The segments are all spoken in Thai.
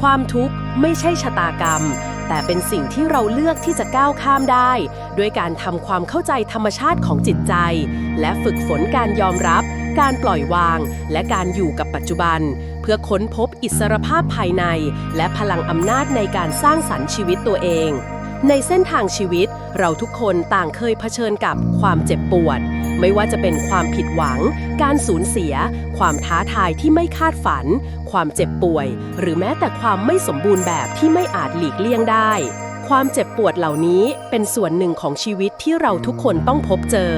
ความทุกข์ไม่ใช่ชะตากรรม แต่เป็นสิ่งที่เราเลือกที่จะก้าวข้ามได้ ด้วยการทำความเข้าใจธรรมชาติของจิตใจ และฝึกฝนการยอมรับ การปล่อยวาง และการอยู่กับปัจจุบัน เพื่อค้นพบอิสรภาพภายใน และพลังอำนาจในการสร้างสรรค์ชีวิตตัวเอง ในเส้นทางชีวิตเราทุกคนต่างเคยเผชิญกับความเจ็บปวด ไม่ว่าจะเป็นความผิดหวัง การสูญเสีย ความท้าทายที่ไม่คาดฝัน ความเจ็บป่วย หรือแม้แต่ความไม่สมบูรณ์แบบที่ไม่อาจหลีกเลี่ยงได้ ความเจ็บปวดเหล่านี้เป็นส่วนหนึ่งของชีวิตที่เราทุกคนต้องพบเจอ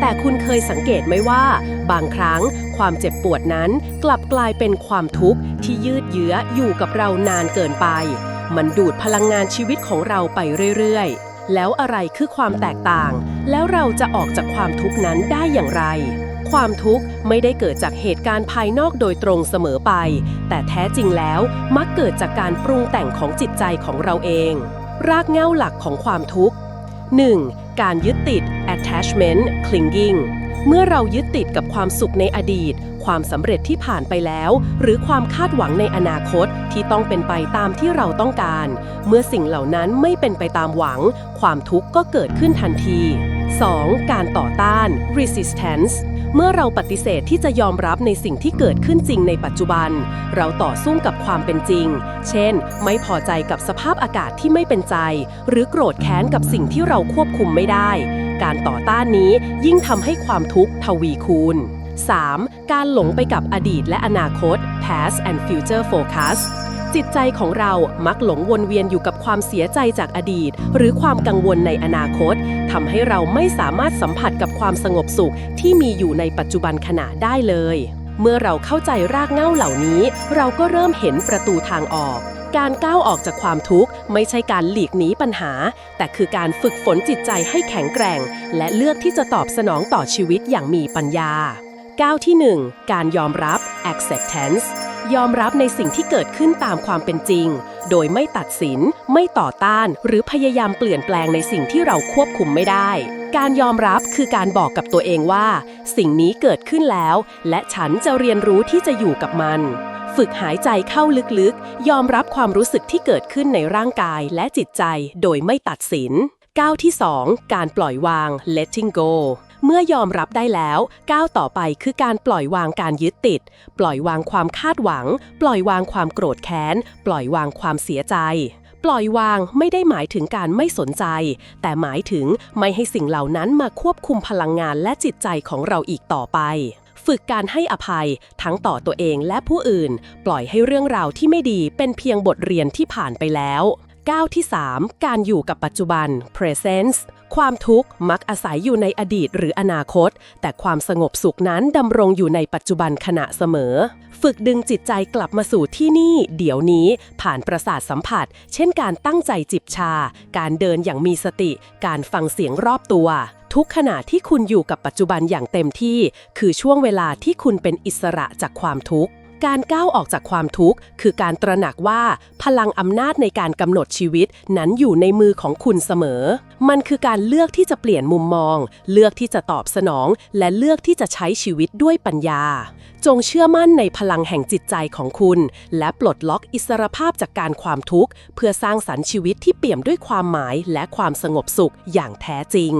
แต่คุณเคยสังเกตไหมว่า บางครั้ง ความเจ็บปวดนั้นกลับกลายเป็นความทุกข์ที่ยืดเยื้ออยู่กับเรานานเกินไป มันดูดพลังงานชีวิตของเราไปเรื่อยๆ แล้วอะไรคือความแตกต่าง แล้วเราจะออกจากความทุกข์นั้นได้อย่างไร ความทุกข์ไม่ได้เกิดจากเหตุการณ์ภายนอกโดยตรงเสมอไป แต่แท้จริงแล้วมักเกิดจากการปรุงแต่งของจิตใจของเราเอง รากเหง้าหลักของความทุกข์ 1. การยึดติด attachment clinging เมื่อเรายึดติดกับความสุขในอดีต ความสำเร็จที่ผ่านไปแล้ว หรือความคาดหวังในอนาคตที่ต้องเป็นไปตามที่เราต้องการ เมื่อสิ่งเหล่านั้นไม่เป็นไปตามหวัง ความทุกข์ก็เกิดขึ้นทันที 2. การต่อต้าน resistance เมื่อเราปฏิเสธที่จะยอมรับในสิ่งที่เกิดขึ้นจริงในปัจจุบัน เราต่อสู้กับความเป็นจริง เช่น ไม่พอใจกับสภาพอากาศที่ไม่เป็นใจ หรือโกรธแค้นกับสิ่งที่เราควบคุมไม่ได้ การต่อต้านนี้ยิ่งทำให้ความทุกข์ทวีคูณ 3. การหลงไปกับอดีตและอนาคต past and future focus จิตใจของเรามักหลงวนเวียนอยู่กับความเสียใจจากอดีต หรือความกังวลในอนาคตทำให้เราไม่สามารถสัมผัสกับความสงบสุขที่มีอยู่ในปัจจุบันขณะได้เลย เมื่อเราเข้าใจรากเหง้าเหล่านี้ เราก็เริ่มเห็นประตูทางออก การก้าวออกจากความทุกข์ไม่ใช่การหลีกหนีปัญหา แต่คือการฝึกฝนจิตใจให้แข็งแกร่ง และเลือกที่จะตอบสนองต่อชีวิตอย่างมีปัญญา ก้าวที่ 1 การยอมรับ acceptance ยอมรับในสิ่งที่เกิดขึ้นตามความเป็นจริง โดยไม่ตัดสิน ไม่ต่อต้าน หรือพยายามเปลี่ยนแปลงในสิ่งที่เราควบคุมไม่ได้ การยอมรับคือการบอกกับตัวเองว่า สิ่งนี้เกิดขึ้นแล้ว และฉันจะเรียนรู้ที่จะอยู่กับมัน ฝึกหายใจเข้าลึกๆ ยอมรับความรู้สึกที่เกิดขึ้นในร่างกายและจิตใจ โดยไม่ตัดสิน ก้าวที่ 2 การปล่อยวาง letting go เมื่อยอมรับได้แล้ว ก้าวต่อไปคือการปล่อยวางการยึดติด ปล่อยวางความคาดหวัง ปล่อยวางความโกรธแค้น ปล่อยวางความเสียใจ ปล่อยวางไม่ได้หมายถึงการไม่สนใจ แต่หมายถึงไม่ให้สิ่งเหล่านั้นมาควบคุมพลังงานและจิตใจของเราอีกต่อไปฝึกการให้อภัยทั้งต่อตัวเองและผู้อื่น ปล่อยให้เรื่องราวที่ไม่ดีเป็นเพียงบทเรียนที่ผ่านไปแล้ว ก้าวที่ 3 การอยู่กับปัจจุบัน presence ความทุกข์มักอาศัยอยู่ในอดีตหรืออนาคต แต่ความสงบสุขนั้นดำรงอยู่ในปัจจุบันขณะเสมอ ฝึกดึงจิตใจกลับมาสู่ที่นี่ เดี๋ยวนี้ ผ่านประสาทสัมผัส เช่นการตั้งใจจิบชา การเดินอย่างมีสติ การฟังเสียงรอบตัว ทุกขณะที่คุณอยู่กับปัจจุบันอย่างเต็มที่ คือช่วงเวลาที่คุณเป็นอิสระจากความทุกข์ การก้าวออกจากความทุกข์ คือการตระหนักว่าพลังอำนาจในการกำหนดชีวิตนั้นอยู่ในมือของคุณเสมอ มันคือการเลือกที่จะเปลี่ยนมุมมอง เลือกที่จะตอบสนอง และเลือกที่จะใช้ชีวิตด้วยปัญญา จงเชื่อมั่นในพลังแห่งจิตใจของคุณ และปลดล็อกอิสรภาพจากการความทุกข์ เพื่อสร้างสรรค์ชีวิตที่เปี่ยมด้วยความหมายและความสงบสุขอย่างแท้จริง